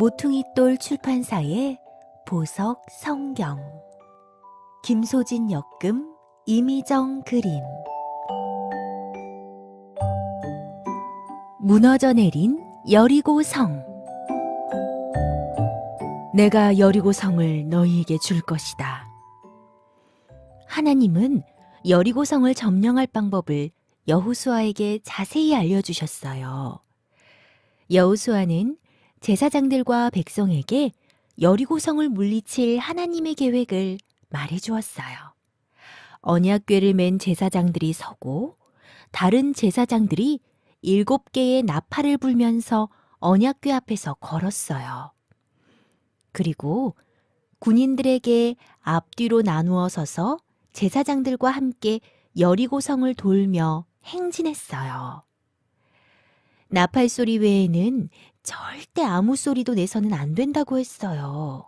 모퉁이돌 출판사의 보석 성경 김소진 역금 이미정 그림 무너져 내린 여리고 성 내가 여리고 성을 너희에게 줄 것이다. 하나님은 여리고 성을 점령할 방법을 여호수아에게 자세히 알려주셨어요. 여호수아는 제사장들과 백성에게 여리고성을 물리칠 하나님의 계획을 말해 주었어요. 언약궤를 맨 제사장들이 서고 다른 제사장들이 일곱 개의 나팔을 불면서 언약궤 앞에서 걸었어요. 그리고 군인들에게 앞뒤로 나누어 서서 제사장들과 함께 여리고성을 돌며 행진했어요. 나팔 소리 외에는 절대 아무 소리도 내서는 안 된다고 했어요.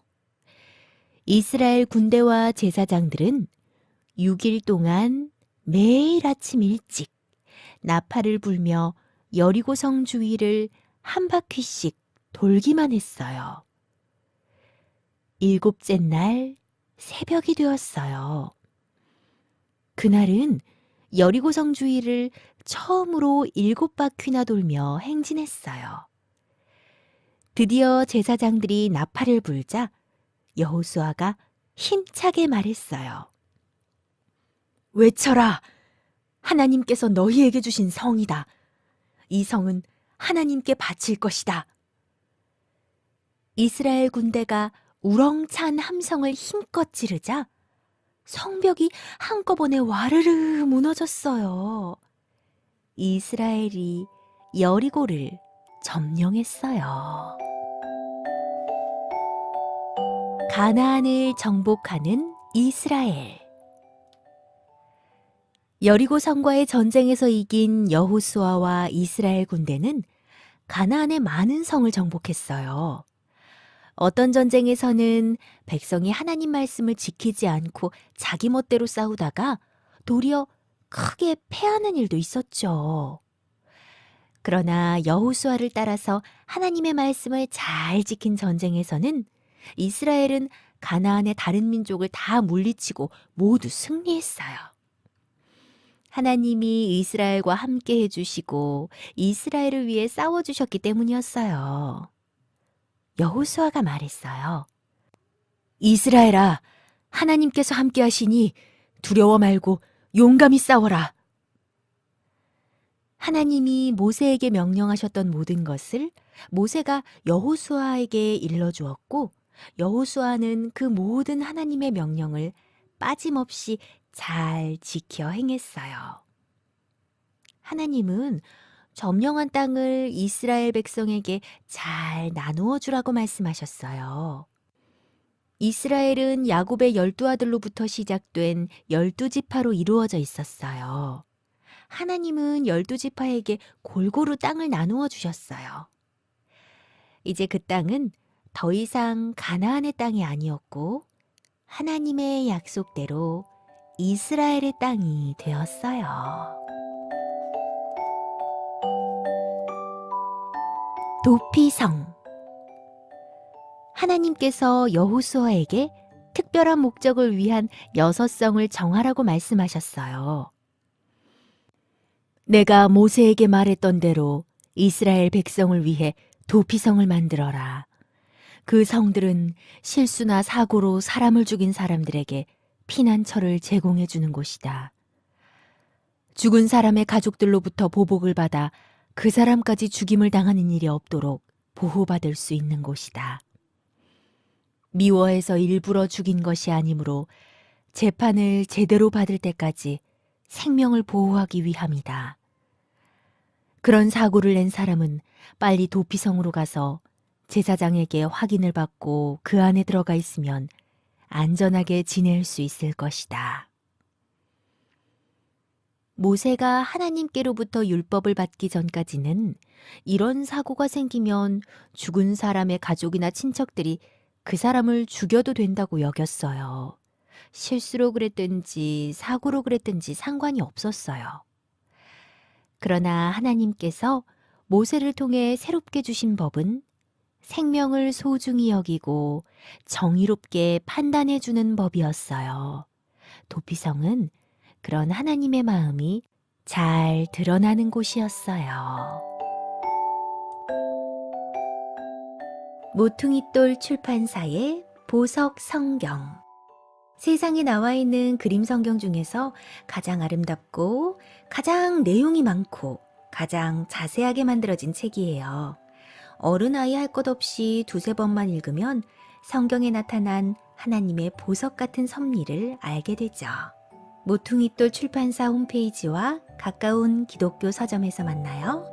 이스라엘 군대와 제사장들은 6일 동안 매일 아침 일찍 나팔을 불며 여리고 성 주위를 한 바퀴씩 돌기만 했어요. 일곱째 날 새벽이 되었어요. 그날은 여리고성 주위를 처음으로 일곱 바퀴나 돌며 행진했어요. 드디어 제사장들이 나팔을 불자 여호수아가 힘차게 말했어요. 외쳐라! 하나님께서 너희에게 주신 성이다. 이 성은 하나님께 바칠 것이다. 이스라엘 군대가 우렁찬 함성을 힘껏 지르자 성벽이 한꺼번에 와르르 무너졌어요. 이스라엘이 여리고를 점령했어요. 가나안을 정복하는 이스라엘. 여리고 성과의 전쟁에서 이긴 여호수아와 이스라엘 군대는 가나안의 많은 성을 정복했어요. 어떤 전쟁에서는 백성이 하나님 말씀을 지키지 않고 자기 멋대로 싸우다가 도리어 크게 패하는 일도 있었죠. 그러나 여호수아를 따라서 하나님의 말씀을 잘 지킨 전쟁에서는 이스라엘은 가나안의 다른 민족을 다 물리치고 모두 승리했어요. 하나님이 이스라엘과 함께 해주시고 이스라엘을 위해 싸워주셨기 때문이었어요. 여호수아가 말했어요. 이스라엘아, 하나님께서 함께 하시니 두려워 말고 용감히 싸워라. 하나님이 모세에게 명령하셨던 모든 것을 모세가 여호수아에게 일러 주었고 여호수아는 그 모든 하나님의 명령을 빠짐없이 잘 지켜 행했어요. 하나님은 점령한 땅을 이스라엘 백성에게 잘 나누어 주라고 말씀하셨어요. 이스라엘은 야곱의 열두 아들로부터 시작된 열두 지파로 이루어져 있었어요. 하나님은 열두 지파에게 골고루 땅을 나누어 주셨어요. 이제 그 땅은 더 이상 가나안의 땅이 아니었고 하나님의 약속대로 이스라엘의 땅이 되었어요. 도피성 하나님께서 여호수아에게 특별한 목적을 위한 여섯 성을 정하라고 말씀하셨어요. 내가 모세에게 말했던 대로 이스라엘 백성을 위해 도피성을 만들어라. 그 성들은 실수나 사고로 사람을 죽인 사람들에게 피난처를 제공해 주는 곳이다. 죽은 사람의 가족들로부터 보복을 받아 그 사람까지 죽임을 당하는 일이 없도록 보호받을 수 있는 곳이다. 미워해서 일부러 죽인 것이 아니므로 재판을 제대로 받을 때까지 생명을 보호하기 위함이다. 그런 사고를 낸 사람은 빨리 도피성으로 가서 제사장에게 확인을 받고 그 안에 들어가 있으면 안전하게 지낼 수 있을 것이다. 모세가 하나님께로부터 율법을 받기 전까지는 이런 사고가 생기면 죽은 사람의 가족이나 친척들이 그 사람을 죽여도 된다고 여겼어요. 실수로 그랬든지 사고로 그랬든지 상관이 없었어요. 그러나 하나님께서 모세를 통해 새롭게 주신 법은 생명을 소중히 여기고 정의롭게 판단해 주는 법이었어요. 도피성은 그런 하나님의 마음이 잘 드러나는 곳이었어요. 모퉁이돌 출판사의 보석 성경. 세상에 나와 있는 그림 성경 중에서 가장 아름답고 가장 내용이 많고 가장 자세하게 만들어진 책이에요. 어른아이 할 것 없이 두세 번만 읽으면 성경에 나타난 하나님의 보석 같은 섭리를 알게 되죠. 모퉁이돌 출판사 홈페이지와 가까운 기독교 서점에서 만나요.